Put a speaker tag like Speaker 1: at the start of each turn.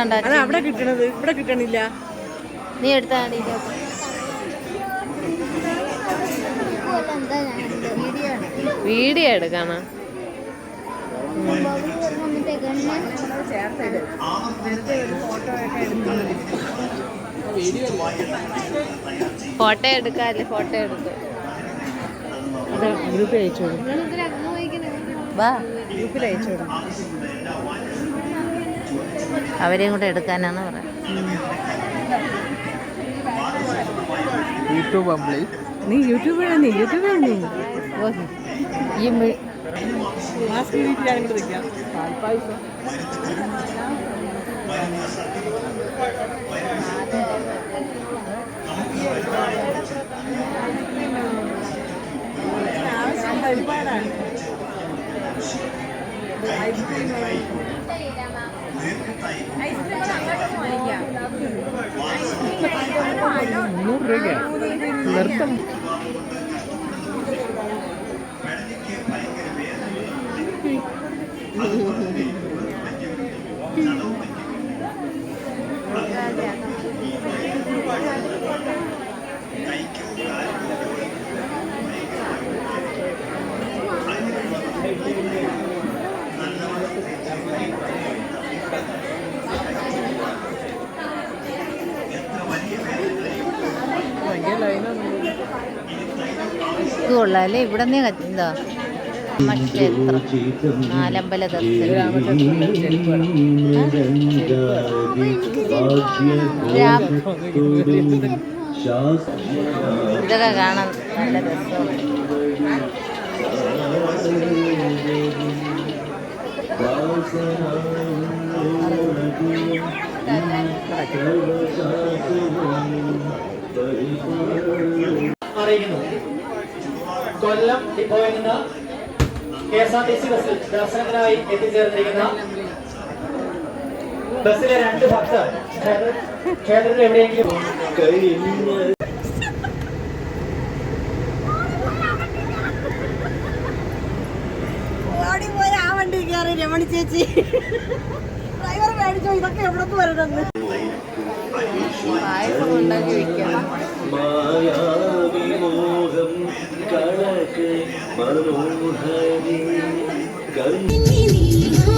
Speaker 1: അത് അവിടെ കിട്ടണത്. ഇവിടെ കിട്ടണില്ല.
Speaker 2: നീ എടുത്താ മതി. വീഡിയോ എടുക്കണം ഫോട്ടോ എടുക്കാല്ലേ? ഫോട്ടോ എടുക്കും.
Speaker 1: ഗ്രൂപ്പിൽ അയച്ചോളൂ
Speaker 2: വാ.
Speaker 1: ഗ്രൂപ്പിൽ അയച്ചോളൂ
Speaker 2: അവരെയും കൂടെ എടുക്കാനാണ്
Speaker 3: പറയുന്നത്.
Speaker 1: നീ യൂട്യൂബിലാണ് നീ യൂട്യൂബിലാണ്
Speaker 2: ഈ
Speaker 1: ഒരുപാടാണ്.
Speaker 3: മുന്നൂറ് രൂപയ്ക്കാണ് നിർത്തം ഭയങ്കര
Speaker 2: ഇത് കൊള്ളാല്ലേ ഇവിടെ നിന്ന് എന്താ ഇതൊക്കെ കാണാൻ നല്ല രസമാണ്.
Speaker 4: അറിയിക്കുന്നു കൊല്ലം ഡിപ്പോയിൽ നിന്ന് K S R T C ബസ്സിൽ ദർശനത്തിനായി എത്തിച്ചേർന്നിരിക്കുന്ന ബസ്സിലെ രണ്ട് ഭക്തർ ക്ഷേത്ര- ക്ഷേത്രത്തിൽ എവിടെയെങ്കിലും
Speaker 1: ഓടിപ്പോയി വണ്ടി കയറി രമണി ചേച്ചി. ഡ്രൈവർ മേടിച്ചോ ഇതൊക്കെ എവിടത്ത് വരണമെന്ന്
Speaker 2: പായസം ഉണ്ടാക്കി വെക്കണം
Speaker 5: பார்க்க மனோகரி
Speaker 6: கவி